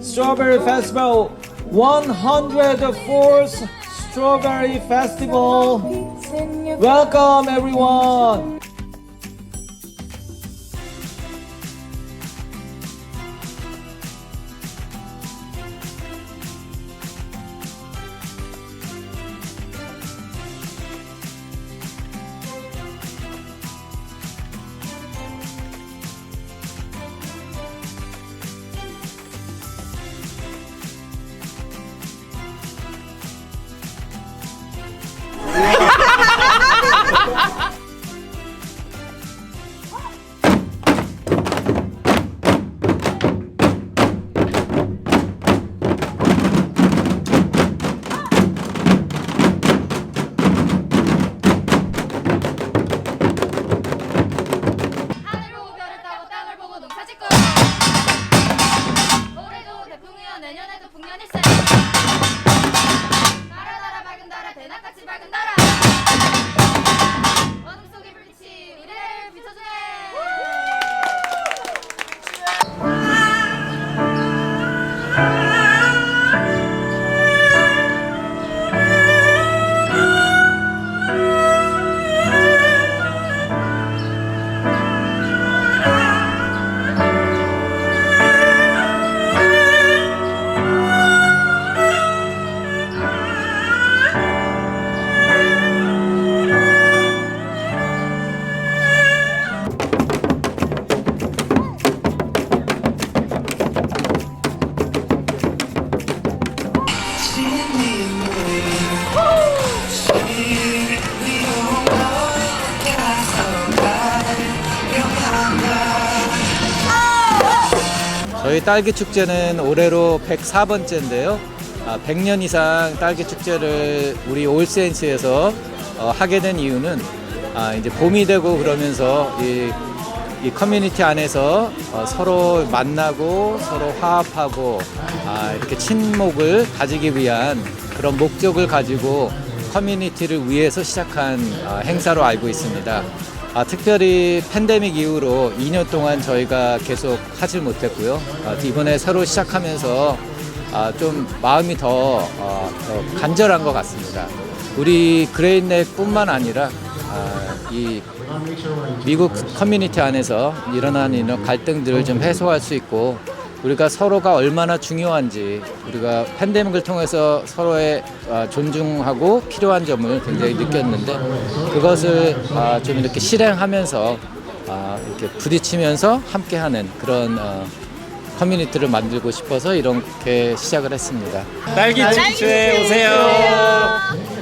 Strawberry Festival 104th Strawberry Festival. Welcome everyone. 내년 저희 딸기 축제는 올해로 104번째인데요. 아, 100년 이상 딸기 축제를 우리 올센스에서 어, 하게 된 이유는 아, 이제 봄이 되고 그러면서 이, 이 커뮤니티 안에서 어, 서로 만나고 서로 화합하고 아, 이렇게 친목을 가지기 위한 그런 목적을 가지고 커뮤니티를 위해서 시작한 아, 행사로 알고 있습니다. 아, 특별히 팬데믹 이후로 2년 동안 저희가 계속 하질 못했고요. 아, 이번에 새로 시작하면서 아, 좀 마음이 더, 어, 더 간절한 것 같습니다. 우리 그레인넷뿐만 아니라 아, 이 미국 커뮤니티 안에서 일어나는 이런 갈등들을 좀 해소할 수 있고 우리가 서로가 얼마나 중요한지 우리가 팬데믹을 통해서 서로의 아, 존중하고 필요한 점을 굉장히 느꼈는데 그것을 아, 좀 이렇게 실행하면서 아, 이렇게 부딪히면서 함께하는 그런 어, 커뮤니티를 만들고 싶어서 이렇게 시작을 했습니다. 딸기 축제 오세요.